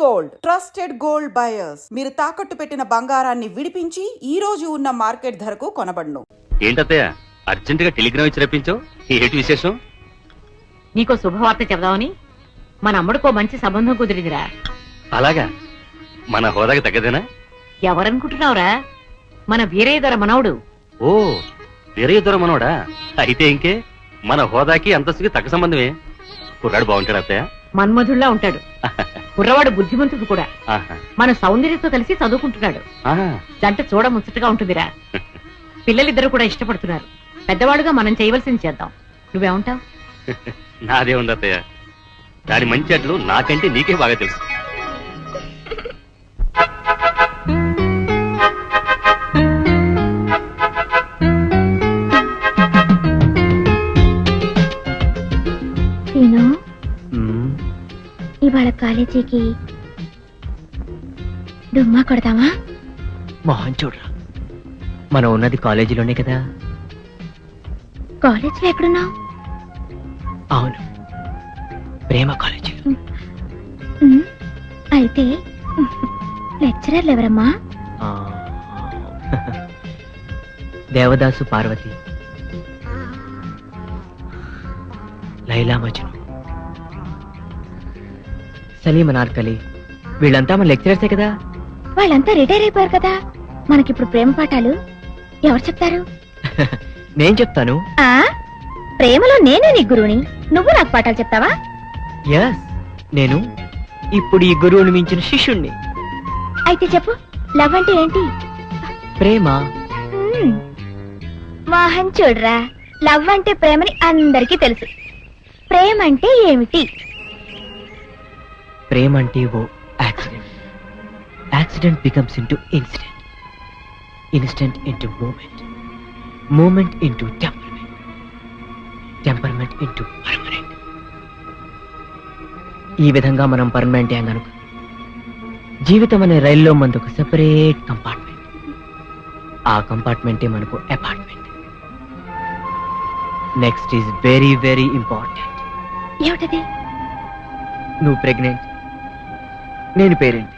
Gold. Trusted gold buyers. మీరు తాకట్టు పెట్టిన బంగారాన్ని విడిపించి ఈ రోజు ఉన్న మార్కెట్ ధరకు కొనబడును. ఏంటత్తయ్య? అర్జెంట్గా టెలిగ్రామ్ ఇచ్చి రప్పించావు ఏంటి విశేషం? నీకో శుభవార్త చెబుదామని మన అమ్ముడికో మంచి సంబంధం కుదిరిందిరా. అలాగా? మన హోదాకి తగ్గదేనా? ఎవరనుకుంటున్నావురా? మన వీరయ్యధర మనవడు. ఓ వేరే ఇద్దరు మనోడా? అయితే ఇంకే మన హోదాకి అంతస్తుకి తగ్గ సంబంధమే. కుర్రాడు బాగుంటాడు అత్తయ్య? మన్మధుల్లా ఉంటాడు. కుర్రవాడు బుద్ధిమంతుడు కూడా. మన సౌందర్యతో కలిసి చదువుకుంటున్నాడు. ఆహా. జంట చూడ ముచ్చటగా ఉంటుందిరా పిల్లలిద్దరు కూడా ఇష్టపడుతున్నారు. పెద్దవాడుగా మనం చేయవలసింది చేద్దాం. నువ్వేమంటావు? నాదే ఉంది అత్తయ్య? దాని మంచి అట్లు నాకంటే నీకే బాగా తెలుసు. కాలేజీకి డుమ్మా కొడదామా మొహం చూడరా. మనం ఉన్నది కాలేజీలోనే కదా. కాలేజీలో ఎక్కడున్నావు? అవును. ప్రేమ కాలేజీలో ఉమ్, అయితే లెక్చరర్లు ఎవరమ్మా? ఆ. దేవదాసు పార్వతి. లైలా మజ్ను. సలీం అనార్కలి. వీళ్ళంతా మన లెక్చరర్సే కదా? వాళ్ళంతా రిటైర్ అయిపోయారు కదా. మనకిప్పుడు ప్రేమ పాఠాలు ఎవరు చెప్తారు? నేను చెప్తాను. ఆ? ప్రేమలో నేనే నీ గురువుని. నువ్వు నాకు పాఠాలు చెప్తావా? ఎస్ నేను ఇప్పుడు ఈ గురువుని మించిన శిష్యుణ్ణి. అయితే చెప్పు లవ్ అంటే ఏంటి? ప్రేమ. ఉమ్, మోహన్ చూడరా లవ్ అంటే ప్రేమని అందరికీ తెలుసు. ప్రేమ అంటే ఏమిటి? ప్రేమ అంటే ఓ accident accident becomes into incident instant into moment moment into temperament temperament into permanent ఈ విధంగా మనం పర్మనెంట్ యాంగ్ అనుకో జీవితం అనే రైల్లో మనకు సెపరేట్ కంపార్ట్మెంట్ ఆ కంపార్ట్మెంటే మనకు apartment next is very very important ఏమిటది? నువ్వు ప్రెగ్నెంట్ నేను పేరెంట్?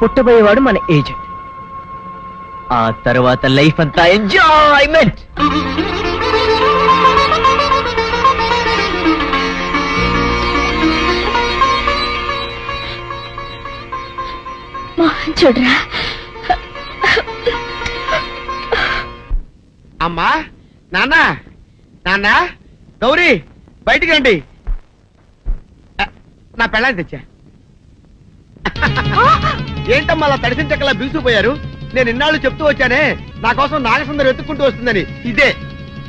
పుట్టబోయేవాడు మన ఏజెంట్. ఆ తర్వాత లైఫ్ అంతా ఎంజాయ్మెంట్. మోహన్ చూడరా. అమ్మా నాన్న నాన్న గౌరీ బయటికి రండి. నా పెళ్ళాన్ని తెచ్చా? ఏంటమ్మా అలా తడిసిన చెక్కలా బిగుసిపోయారు నేను ఇన్నాళ్ళు చెప్తూ వచ్చానే నా కోసం నాగసుందరం వెతుక్కుంటూ వస్తుందని. ఇదే.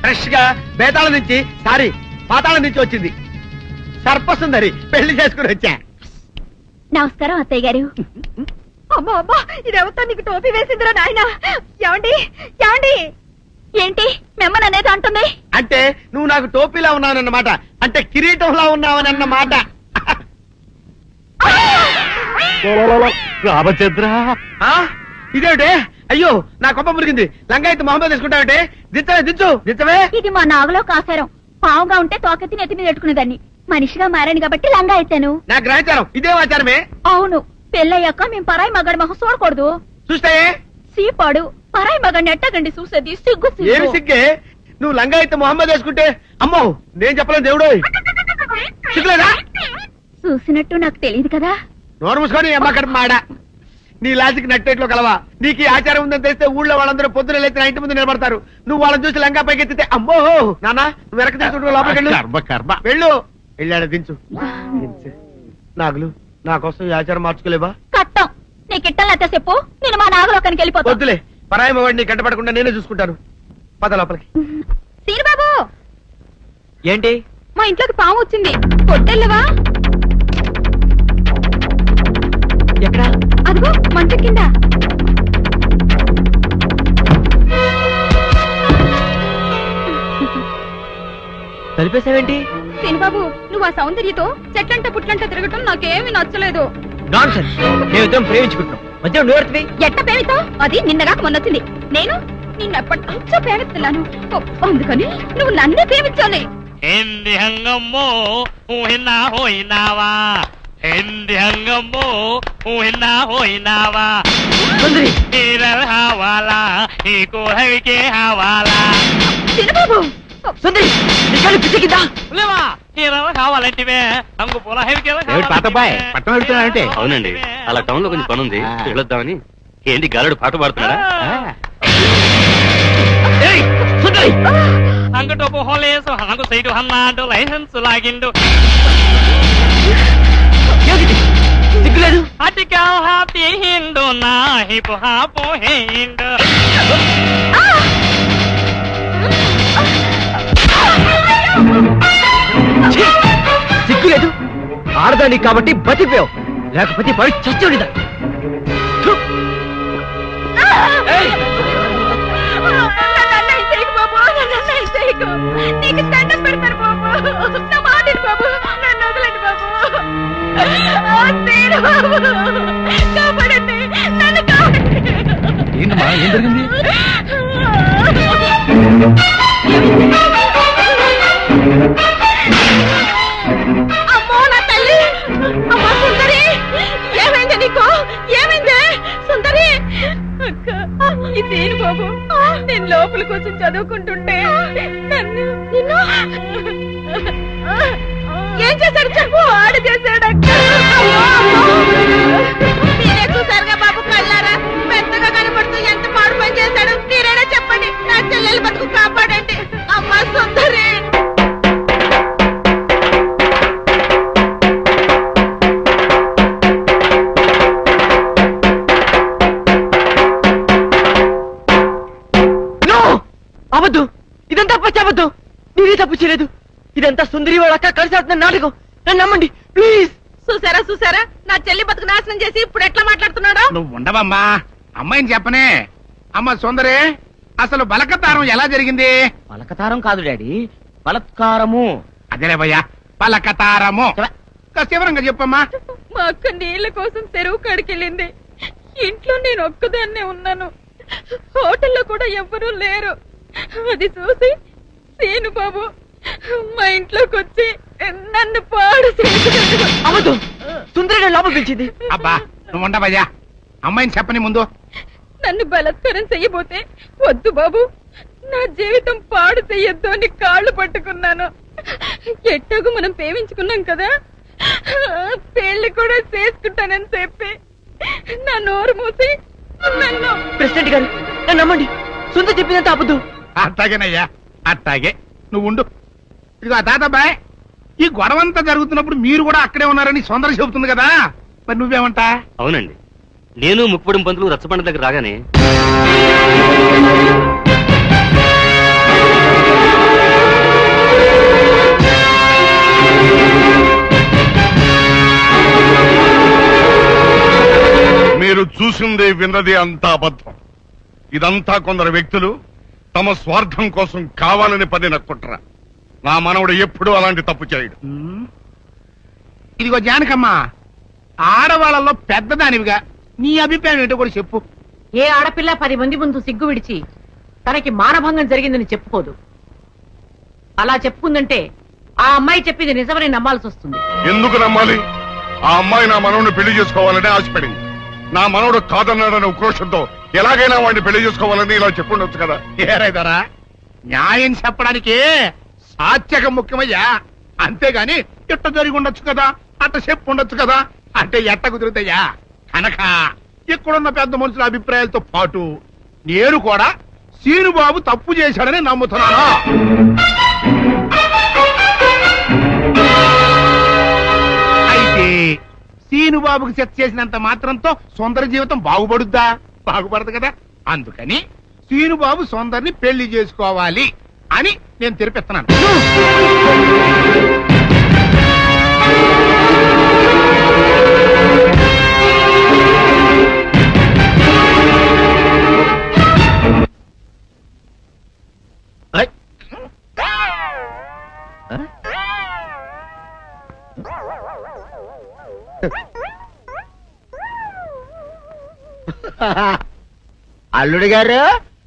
ఫ్రెష్గా బేతాళం నుంచి సారీ పాతాళం నుంచి వచ్చింది. సర్పసుందరి పెళ్ళి చేసుకుని వచ్చా. నమస్కారం అత్తయ్య గారు. అమ్మా అమ్మా ఇదేవతో నీకు టోపీ వేసిందిరా నాయన? ఏమండి ఏమండి? ఏంటి? మిమ్మల్ని అనేది అంటుంది. అంటే నువ్వు నాకు టోపీలా ఉన్నావనన్నమాట. అంటే కిరీటంలా ఉన్నావని అన్నమాట రామచంద్ర. ఇదేమిటే? అయ్యో నా కొప్ప మురిగింది. లంగాయత్ మొహమ్మద్ తీసుకుంటావంటే దించవే దించు. దించవే. ఇది మా నాగులో కాసారం. పావుగా ఉంటే తోకెత్తి నెత్తి మీద పెట్టుకునేదాన్ని. మనిషిగా మారాను కాబట్టి లంగా అయితాను నా గ్రహచారం ఇదే ఆచారమే. అవును. పెళ్ళయ్యాక మేము పరాయి మగాడి మొహం చూడకూడదు. చూస్తాయే సీపాడు. పరాయి మగాడిని ఎట్టగండి చూసేది? సిగ్గు ఏమి సిగ్గు? సిగ్గే నువ్వు లంగాయత్ మొహమ్మద్ వేసుకుంటే అమ్మో నేను చెప్పలేను దేవుడు సిగ్గులేదా చూసినట్టు నాకు తెలియదు కదా నోరు మూసుకొని అమ్మ కడుపు మాడ. నీ లాజిక్ నట్టేట్లో కలవా? నీకు ఈ ఆచారం ఉందని తెలిస్తే ఊళ్ళో వాళ్ళందరూ పొద్దున లేచి నా ఇంటి ముందు నిలబడతారు. నువ్వు వాళ్ళని చూసి లంగా పైకి ఎత్తితే అమ్మో! నాన్న నువ్వు వెనక తీసుకుంటూ లోపలికి వెళ్ళు. కర్మ కర్మ. వెళ్ళు. వెళ్ళాడు దించు. దించు. నాగులు నా కోసం ఈ ఆచారం మార్చుకోలేవా? కట్టం. నీకు ఇట్టలేత చెప్పు. నేను మా నాగలోకానికి వెళ్ళిపోతా. వద్దులే. పరాయి వాడిని కంటపడకుండా నేనే చూసుకుంటాను. పద లోపలికి. సీనిబాబు! ఏంటి? మా ఇంట్లోకి పాము వచ్చింది. కొట్టెళ్ళవా ఎక్కడ? అదిగో మంచం కింద. కలిపేసావేంటి సీనిబాబు నువ్వు ఆ సౌందర్యతో చెట్లంట పుట్లంట తిరగటం నాకేమీ నచ్చలేదు. నాన్ సెన్స్ మేము ఇద్దరం ప్రేమించుకుంటున్నాం. మధ్య నువ్వు ఎట్ట పేరుతో అది నిన్నగాక మొన్నొచ్చింది. నేను నిన్నెప్పటి నుంచో ప్రేమిస్తున్నాను. అందుకని నువ్వు నన్నే ప్రేమించాలి. ఏంది హంగమ్మో? ఊహినా హోయినావా ఎండి హంగమ్మో ఊహినా సుందరి నీరల్ హావాలా ఈ కోహవికే హావాలా చిన్నబాబు సుందరి నీ కళ్ళు పిచ్చికిందా లేవా నీరల్ కావాలంటివే అంగు పూల హెవికే ఏమిటి తాతబ్బాయ్, పట్నం వెళ్తున్నాడంటే? అవునండి. అలా టౌన్లో కొంచెం పని ఉంది. వెళ్ళొద్దామని ఏంటి గాలుడు పాట పాడుతున్నాడా? ఏయ్, సుందరి అంగటో పోహలేసు హంగు సైడు హన్నాడు లైసెన్స్ లాగిండు. ఏమిటి? సిగ్గులేదు అటికా హాపీ హిండు నా హిపు హాపు హేండు సిగ్గులేదు ఆడదాని కాబట్టి బతికిపోయావు లేకపోతే పడి చచ్చుడిదా నీకు దండం పెడతారు బాబు కాపాడండి. నన్ను కాపాడండి. ఏంటమ్మా ఏం జరిగింది? అమ్మో నా తల్లి! అమ్మా సుందరి! ఏమైంది నీకు? ఏమైంది? సుందరి! అక్క ఇదేను బాబు. నేను లోపలికి వచ్చి చదువుకుంటుంటే నన్ను నిన్ను ఏం చేశాడు చెప్పు? ఆడు చేశాడు సుందరి వాళ్ళ అక్క కలిసి నాటకం. నన్ను నమ్మండి ప్లీజ్. చూసారా చూసారా? నా చెల్లి బతుకు నాశనం చేసి ఇప్పుడు ఎట్లా మాట్లాడుతున్నాడు? నువ్వు ఉండవమ్మా. అమ్మాయిని చెప్పనే. అమ్మ సుందరే అసలు బలకతారం ఎలా జరిగింది? పలకతారం కాదు డాడీ బలత్కారము. అదేలే భయ్యా పలకతారము. కాస్త వివరంగా చెప్పమ్మా. మా అక్క నీళ్ళ కోసం చెరువు కాడికెళ్ళింది. ఇంట్లో నేను ఒక్కదాన్నే ఉన్నాను. హోటల్లో కూడా ఎవ్వరూ లేరు. అది చూసి సీను బాబు మా ఇంట్లోకి వచ్చి నన్ను పాడు. అవద్దు సుందరి లోపల పిలిచింది అబ్బా నువ్వు ఉండవయ్యా అమ్మాయిని చెప్పని ముందు. నన్ను బలత్కారం చెయ్యబోతే వద్దు బాబు. నా జీవితం పాడు చెయ్యొద్దు అని కాళ్ళు పట్టుకున్నాను. ఎట్టాగు మనం ప్రేమించుకున్నాం కదా. పెళ్ళి కూడా చేసుకుంటానని చెప్పి నా నోరు మూసి నన్ను ప్రెసిడెంట్ గారు నన్ను నమ్మండి. సుందరి చెప్పిందంత అబద్ధం. అట్టాగేనయ్యా అట్టాగే నువ్వు ఉండు. ఇదిగో తాతబ్బాయ్ ఈ గొడవంతా జరుగుతున్నప్పుడు మీరు కూడా అక్కడే ఉన్నారని సొందర చెబుతుంది కదా. మరి నువ్వేమంటా? అవునండి. నేను ముక్కుపడిన పంతులు రచ్చబండ దగ్గర రాగానే మీరు చూసింది విన్నది అంతా అబద్ధం. ఇదంతా కొందరు వ్యక్తులు తమ స్వార్థం కోసం కావాలని పడిన కుట్ర. నా మనవడు ఎప్పుడూ అలాంటి తప్పు చేయడు. ఇదిగో జానకమ్మ ఆడవాళ్ళలో పెద్దదానివిగా. నీ అభిప్రాయం ఏంటో కూడా చెప్పు. ఏ ఆడపిల్ల పది మంది ముందు సిగ్గు విడిచి తనకి మానభంగం జరిగిందని చెప్పుకోదు. అలా చెప్పుకుందంటే ఆ అమ్మాయి చెప్పింది నిజమని నమ్మాల్సి వస్తుంది. ఎందుకు నమ్మాలి? ఆ అమ్మాయి నా మనవడిని పెళ్ళి చేసుకోవాలని ఆశపడింది. నా మనవడు కాదన్నాడని ఉక్రోషంతో ఎలాగైనా వాడిని పెళ్ళి చేసుకోవాలని ఇలా చెప్పుండొచ్చు కదా. ఏరైదరా? న్యాయం చెప్పడానికి సాత్యకం ముఖ్యమయ్యా. అంతేగాని ఇట్ట జరిగి ఉండొచ్చు కదా? అట్ట చెప్పు ఉండొచ్చు కదా? అంటే ఎట్ట కుదురుతాయా? కనుక ఇక్కడున్న పెద్ద మనుషుల అభిప్రాయాలతో పాటు నేను కూడా సీనుబాబు తప్పు చేశాడని నమ్ముతున్నాను. అయితే సీనుబాబుకి సెట్ చేసినంత మాత్రంతో సుందర జీవితం బాగుపడుద్దా? బాగుపడదు కదా. అందుకని సీనుబాబు సుందర్ని పెళ్ళి చేసుకోవాలి. అని నేను తెరిపిస్తున్నాను అల్లుడు గారు?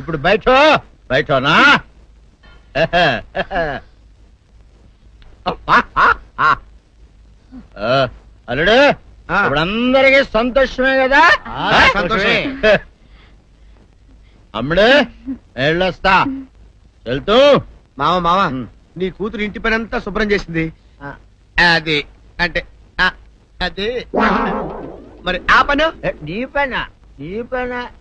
ఇప్పుడు బయట బయటనా? అల్లుడు ఆ. ఇప్పుడు అందరికి సంతోషమే కదా? సంతోషమే. అమ్ముడు వెళ్ళొస్తా వెళ్తూ. మామ మామ. నీ కూతురు ఇంటి పని అంతా శుభ్రం చేసింది. అది అంటే అది. మరి ఆ పను? నీ పైన? నీ పైన?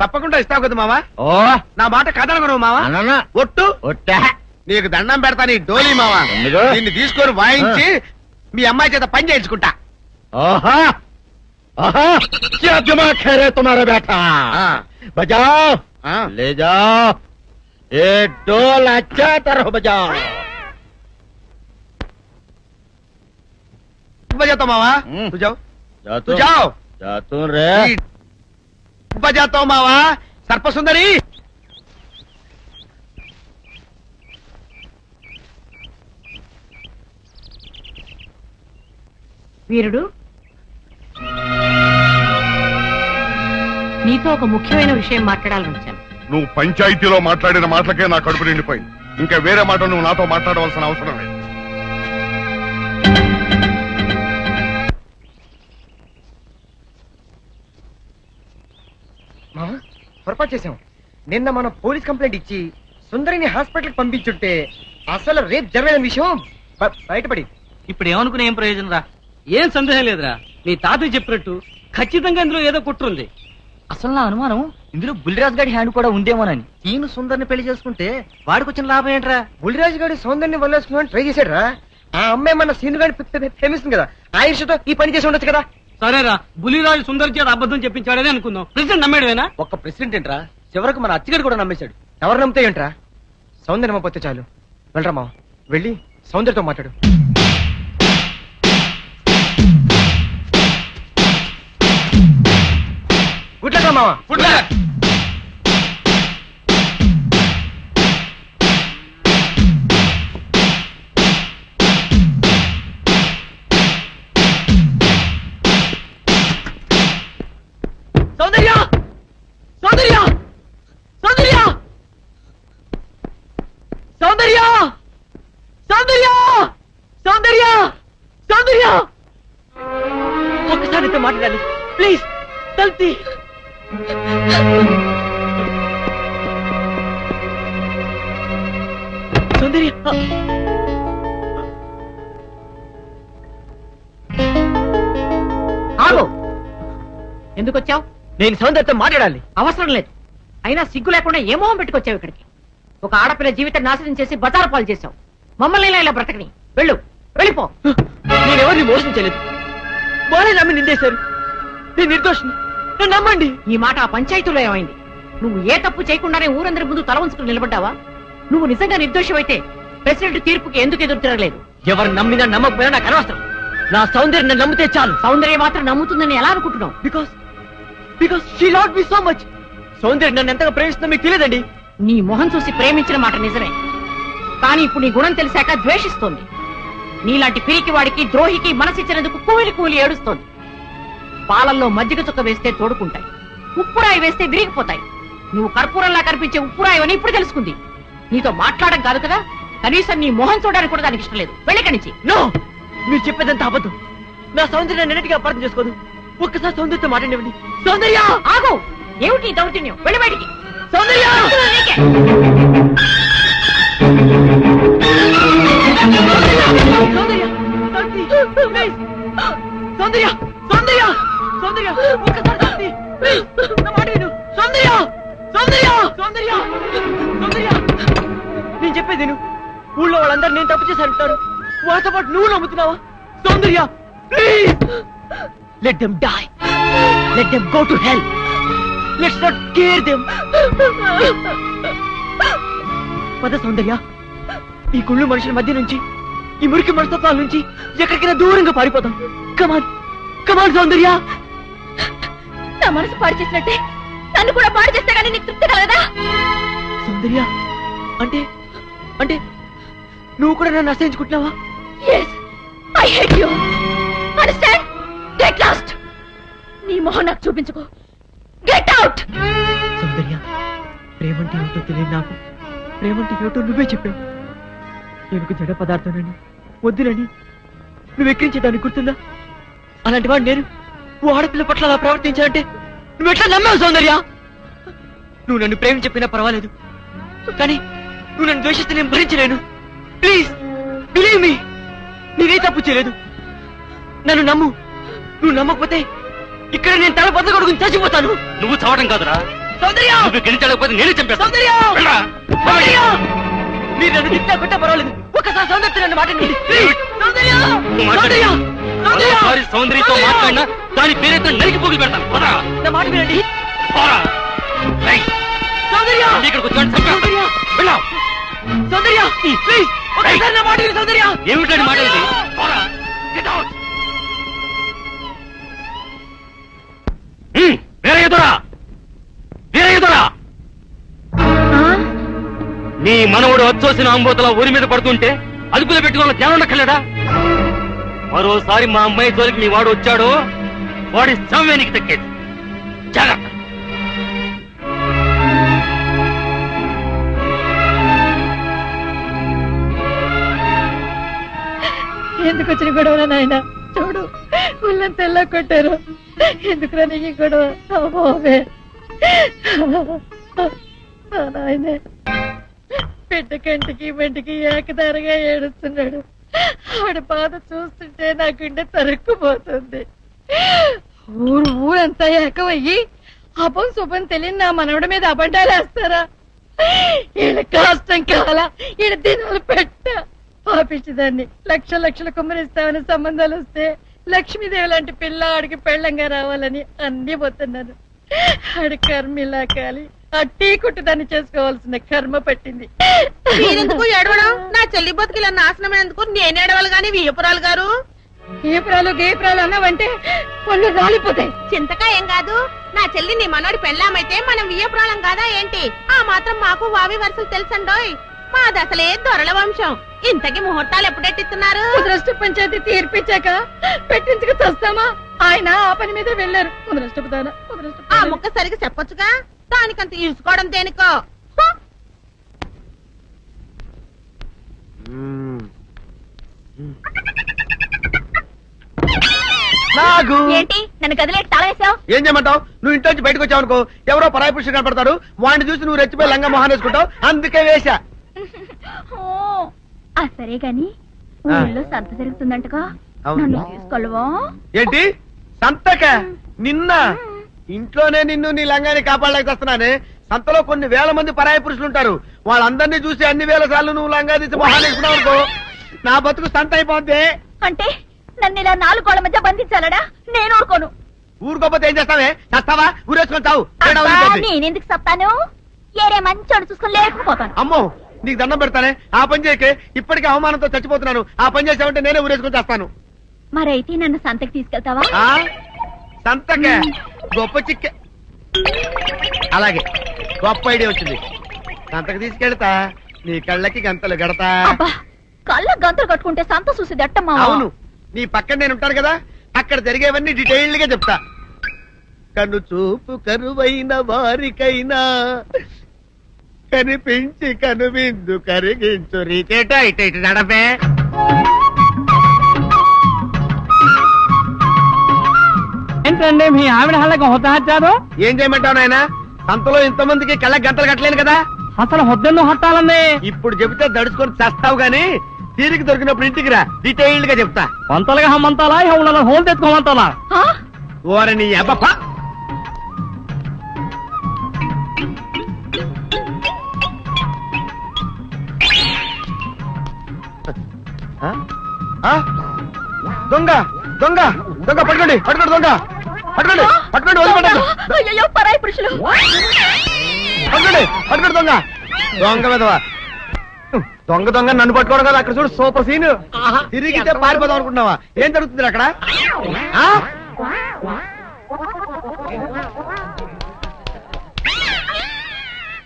తప్పకుండా ఇస్తావు కదా మావా ఓ నా మాట కాదనగను మావా అననా ఒట్టు ఒట్టా నీకు దండం పెడతా నీ డోలీ మావా ఎందుకు? దీన్ని తీసుకొని వాయించి మీ అమ్మాయి చేత పని చేయించుకుంటా ओहा ओहा क्या दिमाग है रे तुम्हारा बेटा हाँ। बजाओ ఆ, ले जाओ ये डोल अच्छा तरह बजाओ बजाता मावा हम्म। तू जाओ जा तू जाओ जा तू रे ఉపజాతో మావా? సర్పసుందరి? వీరుడు? నీతో ఒక ముఖ్యమైన విషయం మాట్లాడాలని వచ్చాను నువ్వు పంచాయతీలో మాట్లాడిన మాటలకే నా కడుపు నిండిపోయింది. ఇంకా వేరే మాట నువ్వు నాతో మాట్లాడవలసిన అవసరం లేదు. పొరపాటు చేశాం. నిన్న మనం పోలీస్ కంప్లైంట్ ఇచ్చి సుందరిని హాస్పిటల్ పంపించుంటే అసలు రేపు జరగని విషయం బ- బయటపడి ఇప్పుడు ఏమనుకునే ఏం ప్రయోజనం రా? ఏం సందేహం లేదురా మీ తాతయ్య చెప్పినట్టు ఖచ్చితంగా ఇందులో ఏదో కుట్రుంది అసలు నా అనుమానం ఇందులో బుల్లిరాజు గారి హ్యాండ్ కూడా ఉందేమోనని. ఈయన సుందరిని పెళ్ళి చేసుకుంటే వాడికి వచ్చిన లాభం ఏంట్రా? బుల్లిరాజు గారి సౌందర్ని వల్లేసుకుని ట్రై చేశాడు ఆ అమ్మాయి మన సీను గారి ప్రేమిస్తుంది కదా. ఆ ఇష్టతో ఈ పని చేసి ఉండొచ్చు కదా. సరేరా బులిరాజు సుందర్ చేత అబద్ధం చెప్పించాడని అనుకుందాం. ప్రెసిడెంట్ నమ్మేడువేనా? ఒక్క ప్రెసిడెంట్ ఏంట్రా? చివరకు మన అచ్చగారు కూడా నమ్మేశాడు. ఎవరు నమ్మితే ఏంట్రా? సౌందర్యం నమ్మపోతే చాలు. వెళ్ళరా మా వెళ్ళి సౌందర్యతో మాట్లాడు. గుడ్లరా మావా. సౌందర్య ఎందుకు వచ్చావు? నేను సౌందర్యతో మాట్లాడాలి. అవసరం లేదు. అయినా సిగ్గు లేకుండా ఏ మొహం పెట్టుకొచ్చావు ఇక్కడికి? ఒక ఆడపిల్ల జీవితం నాశనం చేసి బజారు పాలు చేశావు. మమ్మల్ని ఇలా ఇలా బ్రతకని? వెళ్ళు. వెళ్ళిపో. నేను ఎవరిని మోసం చేయలేదు. వాళ్ళే నమ్మి నిందేశారు. నేను నిర్దోషిని. నన్ను నమ్మండి. ఈ మాట ఆ పంచాయతీలో ఏమైంది? నువ్వు ఏ తప్పు చేయకుండానే ఊరందరి ముందు తల ఉంచుకుని నిలబడ్డావా? నువ్వు నిజంగా నిర్దోషమైతే ప్రెసిడెంట్ తీర్పుకి ఎందుకు ఎదురు తిరగలేదు ఎవరు నమ్మినా నమ్మకపోయినా నాకు అనవసరం. నా సౌందర్యం నమ్మితే చాలు. సౌందర్యం మాత్రం నమ్ముతుందని ఎలా అనుకుంటున్నావు? Because because she love me so much సౌందర్యం నన్ను ఎంతగా ప్రేమిస్తుందో మీకు తెలియదండి. నీ మొహం చూసి ప్రేమించిన మాట నిజమే. కానీ ఇప్పుడు నీ గుణం తెలిసాక ద్వేషిస్తోంది. నీలాంటి పిరికి వాడికి ద్రోహికి మనసిచ్చినందుకు కూలి కూలి ఏడుస్తోంది. పాలల్లో మజ్జిగ చుక్క వేస్తే తోడుకుంటాయి. ఉప్పురాయి వేస్తే విరిగిపోతాయి. నువ్వు కర్పూరంలా కనిపించే ఉప్పురాయి అని ఇప్పుడు తెలుసుకుంది. నీతో మాట్లాడడం కాదు కదా? కనీసం నీ మొహం చూడడానికి కూడా దానికి ఇష్టం లేదు. వెళ్ళక్కడి నుంచి నో! మీరు చెప్పేదంతా అబద్ధం. నా సౌందర్యం నెన్నటిగా అపార్థం చేసుకోదు. ఒక్కసారి సౌందర్యంతో మాట్లాడివ్వండి సౌందర్య! ఆగు! ఏమిటి దౌర్జన్యం? వెళ్ళి బయటికి. సౌందర్య. సౌందర్య. సౌందర్య! సౌందర్య! సౌందర్య! ఒక్కసారి. నా మాట విను. సౌందర్య! సౌందర్య! సౌందర్య! సౌందర్య! నేను చెప్పేది విను. ఊళ్ళో వాళ్ళందరూ నేను తప్పు చేశారంటారు వాళ్ళతో పాటు నువ్వు నమ్ముతున్నావా? Soundarya! Please! Let them die let them go to hell let's not care them పద సౌందర్య ఈ గుళ్ళు మనుషుల మధ్య నుంచి ఈ మురికి మనస్తత్వాల నుంచి ఎక్కడికైనా దూరంగా పారిపోతాం. Come on come on Soundarya. నా మనసు పాడు చేసినట్టే నన్ను కూడా పాడు చేస్తే కానీ నీకు తృప్తి కలగదా సౌందర్య అంటే అంటే నువ్వు కూడా నన్ను అసహించుకుంటున్నావా? Yes I hate you get lost నీ మొహం నాకు చూపించుకో. గెట్ అవుట్ సౌందర్య ప్రేమంటే ఏమిటో తెలియదు నాకు. ప్రేమంటే ఏమిటో నువ్వే చెప్పావు. ఎనుకు జడ పదార్థానని వద్దులని నువ్వు ఎక్కించేదాన్ని గుర్తుందా? అలాంటి వాడు నేను. ఓ ఆడపిల్ల పట్ల అలా ప్రవర్తించాలంటే నువ్వు ఎట్లా నమ్మావు సౌందర్య? నువ్వు నన్ను ప్రేమ చెప్పినా పర్వాలేదు. కానీ నువ్వు నన్ను ద్వేషిస్తే నేను భరించలేను. ప్లీజ్ బిలీవ్ మీ నేనే తప్పు చేయలేదు. నన్ను నమ్ము. నువ్వు నమ్మకపోతే ఇక్కడ నేను తల బద్ద కొడుకుని చచ్చిపోతాను. నువ్వు చావడం కాదురా. సౌందర్య! నువ్వు గెలిచలేకపోతే నేను చంపేస్తాను సౌందర్య! వెళ్ళరా. సౌందర్య! మీరు నన్ను తిట్టా కొట్టా పర్వాలేదు. ఒక్కసారి సౌందర్య నన్ను ప్లీజ్. సౌందర్య! మరోసారి సౌందర్యతో! మాట్లాడినా దాని పేరుతో నరికి పోగులు పెడతాను. పోరా. నా మాట వినండి. పోరా. సౌందర్య! ఇక్కడికి. సౌందర్య! సౌందర్య! ప్లీజ్ ఒక్కసారి నా మాట విను సౌందర్య! ఏమిటండి మాట ఇది పోరా. నీ మనవడు వచ్చోసిన అంబోతల ఊరి మీద పడుతుంటే అదుపులో పెట్టుకోవాలని ధ్యానం ఉండక్కర్లేదా? మరోసారి మా అమ్మాయి జోలికి నీ వాడు వచ్చాడు వాడి సమయానికి దక్కేది జాగ్రత్త. ఎందుకు వచ్చిన గొడవ నాయన? చూడు ఒళ్ళంతా ఎలా కొట్టారు. ఎందుకురా నీకు గొడవ? నాయనే. కంటికి బంటికి ఏకదారిగా ఏడుస్తున్నాడు. ఆవిడ బాధ చూస్తుంటే నా గుండె తరుక్కుపోతుంది. ఊరు ఊరంతా ఏకమయ్యి అపం శుభం తెలియని నా మనవడి మీద అబద్ధాలు వేస్తారా? ఈయన కష్టం కాలా ఈయన దినాలు పెట్ట. పాపించదాన్ని లక్ష లక్షల కుమ్మరిస్తామని సంబంధాలు వస్తే లక్ష్మీదేవి లాంటి పిల్ల ఆడికి పెళ్ళంగా రావాలని అన్ని పోతున్నాను. ఆడి కర్మ ఇలా కాలి. ఆ టీ కొట్టు దాన్ని చేసుకోవాల్సిన కర్మ పట్టింది. మీరెందుకు ఏడవడం? నా చెల్లి బతుకిలా నాశనమైనందుకు నేను ఏడవాలి గాని వియ్యపురాలు గారు? గీపురాలు గీపురాలు అన్నావంటే పళ్ళు రాలిపోతాయి. చింతకా ఏం కాదు? నా చెల్లి నీ మనోడి పెళ్ళామైతే మనం వియ్యపురాలం కాదా ఏంటి? ఆ మాత్రం మాకు వావి వరుసలు తెలుసండోయ్. మాది అసలే దొరల వంశం. ఇంతకి ముహూర్తాలు ఎప్పుడెట్టిస్తున్నారు ముద్రష్ట పంచాయతీ తీర్పిచ్చాక పెట్టించుకు చస్తామా? ఆయన ఆ పని మీద వెళ్ళారు. ఆ ముక్క సరిగా చెప్పొచ్చుగా? దానికంత ఇరుసుకోవడం దేనికో! నాగు! ఏంటి? నన్ను గదిలేకి తాళం వేసావు ఏం చేయమంటావు? నువ్వు ఇంటి నుంచి బయటకు వచ్చావు అనుకో ఎవరో పరాయి పురుషుడు కనపడతాడు. వాడిని చూసి నువ్వు రెచ్చిపోయి లంగా మొహాన్ వేసుకుంటావు. అందుకే వేశా. ఆ సరే గాని. ఊళ్ళో సంత జరుగుతుందంటగా. నన్ను తీసుకెళ్ళవా? ఏంటి? సంతక? నిన్న? ఇంట్లోనే నిన్ను నీ లంగాని కాపాడలేక వస్తున్నానే. సంతలో కొన్ని వేల మంది పరాయి పురుషులు ఉంటారు వాళ్ళందరినీ చూసి అన్ని వేల సార్లు నువ్వు లంగా తీసి మొహాన్ వేసుకున్నావు అనుకో నా బతుకు సంత అయిపోద్ది. అంటే నన్ను ఇలా నాలుగు గోళ్ళ మధ్య బంధించాలడా నేను ఊరుకోను. ఊరుకోపోతే ఏం చేస్తావే? చేస్తావా? ఊరేసుకొని చావు. నేనెందుకు చెప్తాను ఏరే మంచోడు చూసుకొని లేకపోతాను అమ్మో! నీకు దండం పెడతానే. ఆ పని చేయకే ఇప్పటికే అవమానంతో చచ్చిపోతున్నాను. ఆ పని చేసావంటే నేనే ఊరేసుకొని చేస్తాను. మరైతే నన్ను సంతకి తీసుకెళ్తావా? ఆ? సంతకే? గొప్ప చిక్కే. అలాగే గొప్ప ఐడియా వచ్చింది. సంతకు తీసుకెళ్తా. నీ కళ్ళకి గంతలు గడతా. అబ్బా కళ్ళ గంతులు కట్టుకుంటే సంత చూసి దట్టమ్మా అవును. నీ పక్కన నేను ఉంటాను కదా అక్కడ జరిగేవన్నీ డీటెయిల్డ్గా చెప్తా. కను చూపు కరువైన వారికైనా కనిపించి కనువిందు కరిగించు రీకేట ఇటు ఇటు నడపే. ఏంటండి మీ ఆవిడ హళ్ళకి హొత్తహచ్చారు ఏం చేయమంటావు నాయన? సంతలో ఇంతమందికి కళ్ళకి గంటలు కట్టలేను కదా? అసలు హొద్దెన్ను హట్టాలండి? ఇప్పుడు చెబితే దడుచుకొని చస్తావు గాని తీరిక దొరికినప్పుడు ఇంటికి రా. డీటెయిల్డ్గా చెప్తా. వంతలుగా హమ్మంతాలా ఇక హోల్ తెచ్చుకోమంతాలా? ఓరని అబ్బప్ప దొంగ దొంగ దొంగ పట్టుకోండి పట్టుకోండి దొంగ. పట్టుకోండి పట్టుకోండి వదిలిపెట్టండి అయ్యయ్యో, పరాయి పురుషులు. పట్టుకోండి పట్టుకోండి దొంగ. దొంగ విధవా. దొంగ దొంగ నన్ను పట్టుకోవడం కదా అక్కడ చూడు సూపర్ సీన్. తిరిగితే పారిపోదాం అనుకుంటున్నావా? ఏం జరుగుతుంది అక్కడ? ఆ?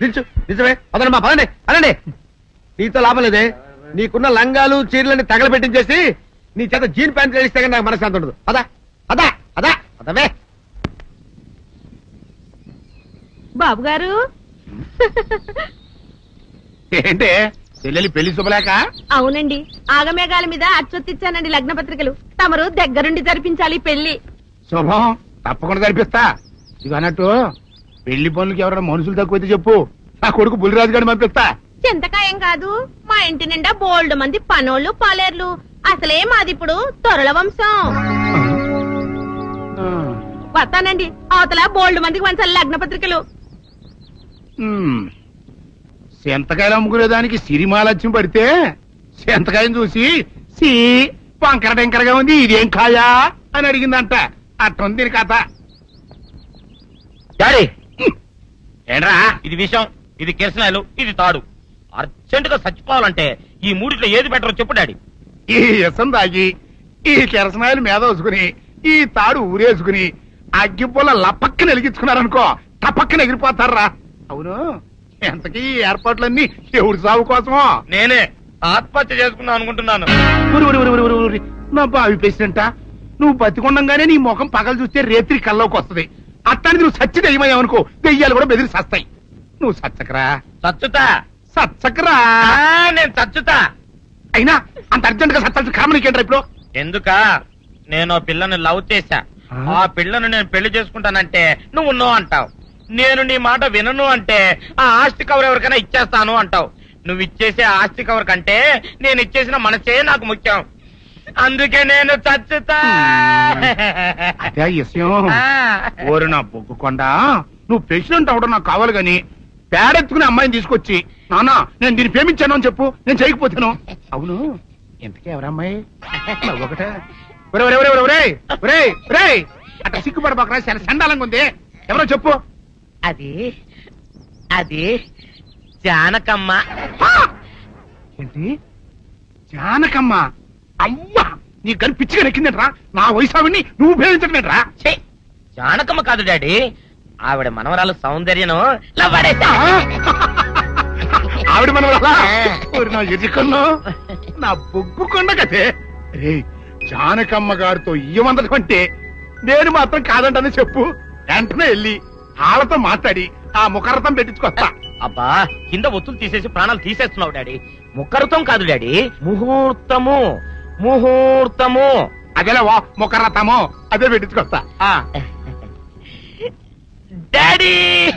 నిల్చు నిజమే అదనమ్మా పదండి అనండి. నీతో లాభం లేదే. నీకున్న లంగాలు చీరలని తగలబెట్టించేసి నీ చేత జీన్ ప్యాంట్ వేస్తే కానీ నాకు మనశ్శాంతి ఉండదు. అదా అదా అదా అదవే బాబు గారు ఏంటే? చెల్లెలి పెళ్ళి శుభలేక అవునండి. ఆగమేఘాల మీద అచ్చొత్తిచ్చానండి లగ్న పత్రికలు తమరు దగ్గరుండి జరిపించాలి పెళ్ళి. శుభం. తప్పకుండా జరిపిస్తా. ఇది అన్నట్టు పెళ్ళి పనులకి ఎవరైనా మనుషులు తక్కువైతే చెప్పు. నా కొడుకు బుల్లిరాజు గారిని పంపిస్తా. చింతకాయం కాదు. మా ఇంటి నిండా బోల్డ్ మంది పనోళ్ళు పాలేర్లు. అసలే మాది ఇప్పుడు తొరల వంశం. వస్తానండి. అవతల బోల్డ్ మందికి వంచాలి లగ్న పత్రికలు. సెంతకాయలు అమ్ముకునే దానికి సిరిమాలత్యం పడితే సెంతకాయని చూసి సి వంకర టెంకరగా ఉంది ఇదేం కాయా? అని అడిగిందంట. అట్టుంది దీని కథ. ఏంట్రా? ఇది విషం. ఇది కిరసనాయలు. ఇది తాడు. అర్జెంట్గా చచ్చిపోవాలంటే ఈ మూడిట్లో ఏది బెటర్ చెప్పు డాడీ. ఈ ఇసం తాగి ఈ కిరసనాయలు మీద వేసుకుని ఈ తాడు ఊరేసుకుని అగ్గిపుల్ల లపక్కన వెలిగించుకున్నారనుకో టపక్కన ఎగిరిపోతారా? అవును. ఎంతకీ ఈ ఏర్పాట్లన్నీ ఎవరి సాగు కోసమో? నేనే ఆత్మహత్య చేసుకుందాం అనుకుంటున్నాను. ఉరి, ఉరి, ఉరి, ఉరి, ఉరి, ఉరి. నా బావి పేసినంట నువ్వు బతికొండంగానే నీ ముఖం పగలు చూస్తే రేత్రి కల్లోకి వస్తది. అట్టానికి నువ్వు సచ్చి దెయ్యమయ్యావనుకో దెయ్యాలు కూడా బెదిరి సస్తాయి. నువ్వు సచ్చకరా. చచ్చుతా సచ్చకరా నేను చచ్చుతా. అయినా అంత అర్జెంట్గా సత్తాల్సిన నీకేంట్రా ఇప్పుడు? ఎందుక? నేను ఆ పిల్లని లవ్ చేశా. ఆ? పిల్లను నేను పెళ్ళి చేసుకుంటానంటే నువ్వు నో అంటావు. నేను నీ మాట వినను అంటే ఆ ఆస్తి కవర్ ఎవరికైనా ఇచ్చేస్తాను అంటావు. నువ్వు ఇచ్చేసే ఆస్తి కవర్ కంటే నేను ఇచ్చేసిన మనసే నాకు ముఖ్యం. అందుకే నేను చచ్చుతా. అదే విషయం. ఓరి నా బొగ్గుకొండ నువ్వు ప్రెసిడెంట్ అవడం నాకు కావాలి గాని పేడెత్తుకునే అమ్మాయిని తీసుకొచ్చి నానా నేను దీన్ని ప్రేమించాను అని చెప్పు. నేను చేయకపోతాను. అవును. ఎంతకీ ఎవరమ్మాయి? ఒకటే. అట్లా సిగ్గుపడబాకరా చాలా సండాలంగా ఉంది. ఎవరో చెప్పు. అది అది జానకమ్మ. ఏంటి? జానకమ్మ? అమ్మా నీ గని పిచ్చిగా నెక్కిందంట్రా. నా వయసు ఆవిడ్ని నువ్వు ఛీ, జానకమ్మ కాదు డాడీ. ఆవిడ మనవరాలు సౌందర్యను. ఆవిడ మన ఎదుకున్నా నా బొగ్గు కొండ కదే. రే జానకమ్మ గారితో ఇయ్యమందడం అంటే నేను మాత్రం కాదంటని చెప్పు. వెంటనే వెళ్ళి వాళ్ళతో మాట్లాడి ఆ ముఖరథం పెట్టించుకొస్తా. అబ్బా కింద ఒత్తులు తీసేసి ప్రాణాలు తీసేస్తున్నావు డాడీ. ముఖరుతం కాదు డాడీ. ముహూర్తము. ముహూర్తము. అదేలా వా మొక్కరతామో అదే పెట్టించుకొస్తా. ఆ. డాడీ!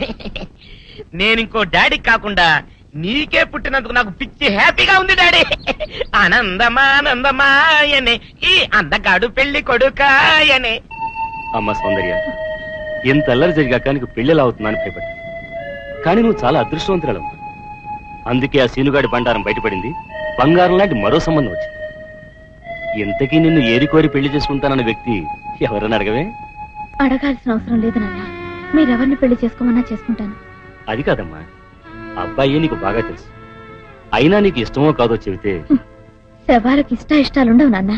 నేను ఇంకో డాడీ కాకుండా నీకే పుట్టినందుకు నాకు పిచ్చి హ్యాపీగా ఉంది డాడీ. ఆనందమానందమాయనే ఈ అందగాడు పెళ్ళి కొడుకాయనే. అమ్మ సౌందర్య ఎంత అల్లరి జరిగాక నీకు పెళ్ళిలా అవుతుందని భయపడ్డా కానీ నువ్వు చాలా అదృష్టవంతురాలమ్మా అందుకే ఆ సీనుగాడి బండారం బయటపడింది బంగారం లాంటి మరో సంబంధం వచ్చింది. ఇంతకీ నిన్ను ఏరి కోరి పెళ్ళి చేసుకుంటానన్న వ్యక్తి ఎవరని అడగవే? అడగాల్సిన అవసరం లేదు నాన్న. మీరెవరిని పెళ్ళి చేసుకోమన్నా చేసుకుంటాను. అది కాదమ్మా. అబ్బాయి నీకు బాగా తెలుసు. అయినా నీకు ఇష్టమో కాదో చెబితే శవాలకు ఇష్ట ఇష్టాలుండవు నాన్నా.